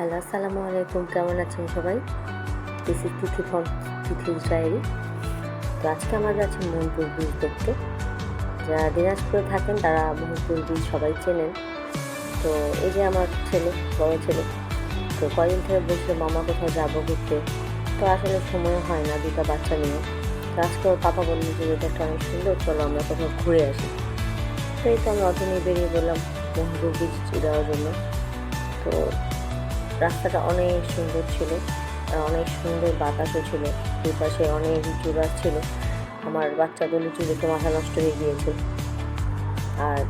Hello, আসসালামু আলাইকুম। কেমন আছেন সবাই? দিস ইজ তিথি ফ্রম তিথির ডায়েরি তো আজকে আমরা যাচ্ছি মোহনপুর বীজ দেখতে। যারা দিনাজপুরে থাকেন, তারা মোহনপুর বীজ সবাই চেনেন। তো এই যে আমার ছেলে, বড় ছেলে, তো কয়েকদিন থেকে বলছিল, মামা, কোথাও যাব ঘুরতে? তো আসলে সময় হয় না দুটা বাচ্চা নিয়ে। তো আজকে ওর পাপা বলল, যে এটা অনেক সুন্দর, চলো আমরা কোথাও ঘুরে আসি। তো এই তো আমি অটো নিয়ে বেরিয়ে বললাম মোহনপুর বীজ যাওয়ার জন্য। তো রাস্তাটা অনেক সুন্দর ছিল আর অনেক সুন্দর বাতাসও ছিল দুই পাশে অনেক লিচু গাছ ছিল। আমার বাচ্চা তো লিচু দেখে মাথা নষ্ট হয়ে গিয়েছে। আর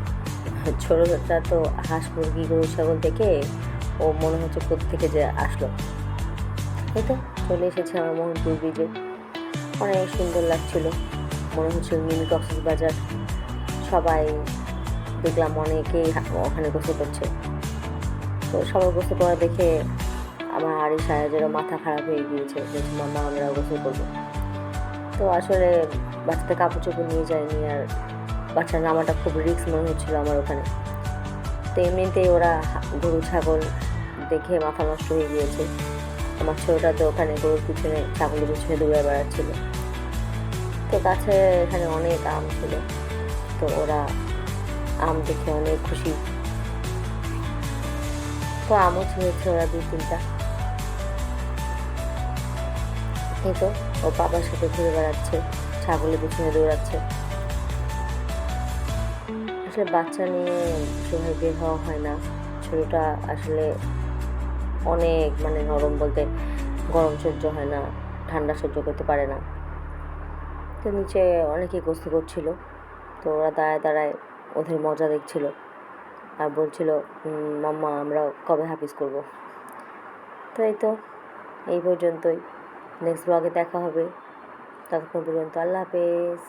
ছোটোটা তো হাঁস মুরগি, গরু, ছাগল দেখে ও মনে হচ্ছে থেকে যে আসলো। এই তো চলে এসেছে আমার মোহনপুর ব্রিজে। অনেক সুন্দর লাগছিল। মনে হচ্ছে মিনি কক্সেস বাজার সবাই দেখলাম অনেকেই ওখানে গোসল করছে। তো সবাই গোসল করা দেখে আমার আড়ি সায়াজেরও মাথা খারাপ হয়ে গিয়েছে। বলছি মামা আমরা গোসল করব তো আসলে বাচ্চাদের কাপড় চোপড় নিয়ে যায়নি আর বাচ্চার নামাটা খুব রিস্ক মনে হচ্ছিল আমার ওখানে। তো এমনিতেই ওরা গরু, ছাগল দেখে মাথা নষ্ট হয়ে গিয়েছে। আমার ছেলেটা তো ওখানে গরুর পিছনে, ছাগলের পিছনে দৌড়ে বেড়াচ্ছিল। তো কাছে এখানে অনেক আম ছিল। তো ওরা আম দেখে অনেক খুশি। তো আমও ছিঁড়েছে ওরা দুই তিনটা। এই ও বাবার সাথে ঘুরে বেড়াচ্ছে ছাগলের পিছনে দৌড়াচ্ছে। আসলে বাচ্চা নিয়ে সেভাবে বের হওয়া হয় না। ছোটোটা আসলে অনেক মানে নরম বলতে গরম সহ্য হয় না, ঠান্ডা সহ্য করতে পারে না। তো নিচে অনেকেই গোস্ত করছিল, তো ওরা দাঁড়ায় দাঁড়ায় ওদের মজা দেখছিল। আর বলছিল মাম্মা আমরা কবে হাফিজ করব? তো এই তো, এই পর্যন্তই। নেক্সট ব্লগে দেখা হবে। ততক্ষণ পর্যন্ত আল্লাহ হাফেজ।